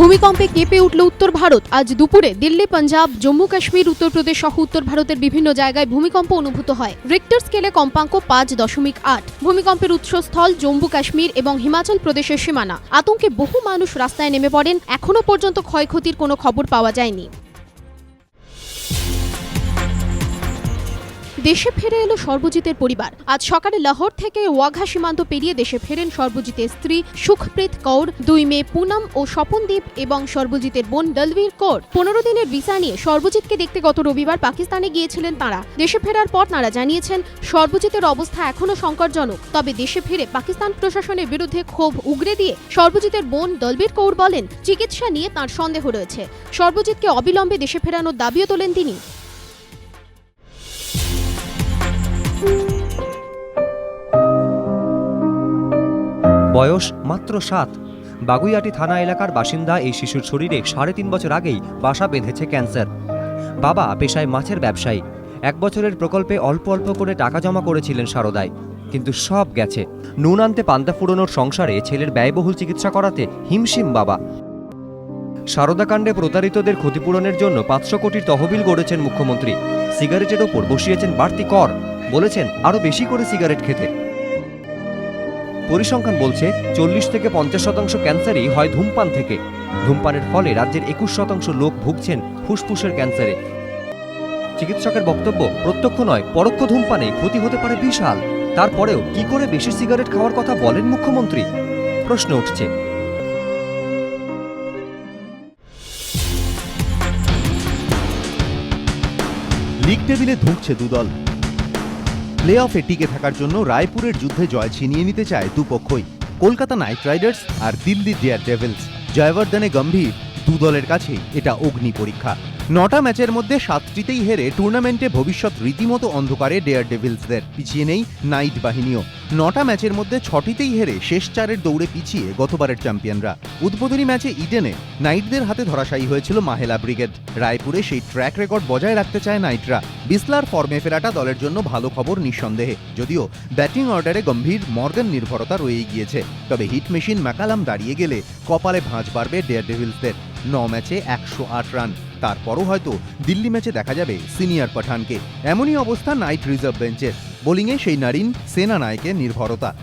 ভূমিকম্পে কেঁপে উঠল উত্তর ভারত। আজ দুপুরে দিল্লি, পাঞ্জাব, জম্মু, কাশ্মীর, উত্তরপ্রদেশ সহ উত্তর ভারতের বিভিন্ন জায়গায় ভূমিকম্প অনুভূত হয়। রিক্টার স্কেলে কম্পাঙ্ক পাঁচ দশমিক আট। ভূমিকম্পের উৎসস্থল জম্মু, কাশ্মীর এবং হিমাচল প্রদেশের সীমানা। আতঙ্কে বহু মানুষ রাস্তায় নেমে পড়েন। এখনও পর্যন্ত ক্ষয়ক্ষতির কোনো খবর পাওয়া যায়নি। দেশে ফিরে এলো সর্বজিতের পরিবার। আজ সকালে লাহোর থেকে ওয়াঘা সীমান্ত পেরিয়ে দেশে ফেরেন সর্বজিতের স্ত্রী সুখপ্রীত কৌর, দুই মেয়ে পুনম ও স্বপনদীপ এবং সর্বজিতের বোন দলবীর কৌর। পনেরো দিনের ভিসা নিয়ে সর্বজিৎকে দেখতে গত রবিবার পাকিস্তানে গিয়েছিলেন তাঁরা। দেশে ফেরার পর তাঁরা জানিয়েছেন, সর্বজিতের অবস্থা এখনও সংকটজনক, তবে দেশে ফিরে পাকিস্তান প্রশাসনের বিরুদ্ধে ক্ষোভ উগরে দিয়ে সর্বজিতের বোন দলবীর কৌর বলেন, চিকিৎসা নিয়ে তার সন্দেহ রয়েছে। সর্বজিৎকে অবিলম্বে দেশে ফেরানোর দাবিও তোলেন তিনি। বয়স মাত্র সাত। বাগুইয়াটি থানা এলাকার বাসিন্দা এই শিশুর শরীরে সাড়ে তিন বছর আগেই বাসা বেঁধেছে ক্যান্সার। বাবা পেশায় মাছের ব্যবসায়ী। এক বছরের প্রকল্পে অল্প অল্প করে টাকা জমা করেছিলেন সারদায়। কিন্তু সব গেছে। নুন আনতে পান্তা ফুরোনোর সংসারে ছেলের ব্যয়বহুল চিকিৎসা করাতে হিমশিম বাবা। সারদাকাণ্ডে প্রতারিতদের ক্ষতিপূরণের জন্য পাঁচশো কোটির তহবিল গড়েছেন মুখ্যমন্ত্রী। সিগারেটের ওপর বসিয়েছেন বাড়তি কর। বলেছেন আরও বেশি করে সিগারেট খেতে। পরিসংখ্যান বলছে, চল্লিশ থেকে পঞ্চাশ শতাংশ ক্যান্সারই হয় ধূমপান থেকে। ধূমপানের ফলে রাজ্যের একুশ শতাংশ লোক ভুগছেন ফুসফুসের ক্যান্সারে। চিকিৎসকের বক্তব্য, প্রত্যক্ষ নয়, পরোক্ষ ধূমপানে ক্ষতি হতে পারে বিশাল। তারপরেও কি করে বেশি সিগারেট খাওয়ার কথা বলেন মুখ্যমন্ত্রী? প্রশ্ন উঠছে। লিগ টেবিলে ধুঁকছে দুদল। প্লে অফে টিকে থাকার জন্য রায়পুরের যুদ্ধে জয় ছিনিয়ে নিতে চায় দুপক্ষই। কলকাতা নাইট রাইডার্স আর দিল্লি ডেয়ার ডেভিলস জয়বর্ধনে গম্ভীর দু দলের কাছেই এটা অগ্নি পরীক্ষা। নটা ম্যাচের মধ্যে সাতটিতেই হেরে টুর্নামেন্টে ভবিষ্যৎ রীতিমতো অন্ধকারে ডেয়ার ডেভিলসদের পিছিয়ে নেই নাইট বাহিনীও। নটা ম্যাচের মধ্যে ছটিতেই হেরে শেষ চারের দৌড়ে পিছিয়ে গতবারের চ্যাম্পিয়নরা। উদ্বোধনী ম্যাচে ইডেনে নাইটদের হাতে ধরাশায়ী হয়েছিল মাহেলা ব্রিগেড রায়পুরে সেই ট্র্যাক রেকর্ড বজায় রাখতে চায় নাইটরা বিসলার ফর্মে ফেরাটা দলের জন্য ভালো খবর নিঃসন্দেহে। যদিও ব্যাটিং অর্ডারে গম্ভীর মর্গান নির্ভরতা রয়েই গিয়েছে। তবে হিট মেশিন ম্যাকালাম দাঁড়িয়ে গেলে কপালে ভাঁজ বাড়বে ডেয়ার ডেভিলসদের ন ম্যাচে একশো আট রান। তারপরও হয়তো দিল্লি ম্যাচে দেখা যাবে সিনিয়র পাঠানকে। এমনই অবস্থা নাইট রিজার্ভ বেঞ্চের। বোলিংয়ে সেই নারীন সেনা নায়কের নির্ভরতা।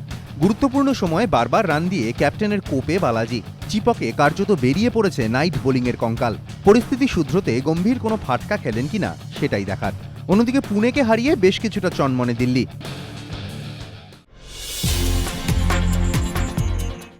গুরুত্বপূর্ণ সময়ে বারবার রান দিয়ে ক্যাপ্টেনের কোপে বালাজি। চিপকে কার্যত বেরিয়ে পড়েছে নাইট বোলিংয়ের কঙ্কাল। পরিস্থিতি শুধরোতে গম্ভীর কোনো ফাটকা খেলেন কিনা সেটাই দেখার। অন্যদিকে পুনেকে হারিয়ে বেশ কিছুটা চনমনে দিল্লি।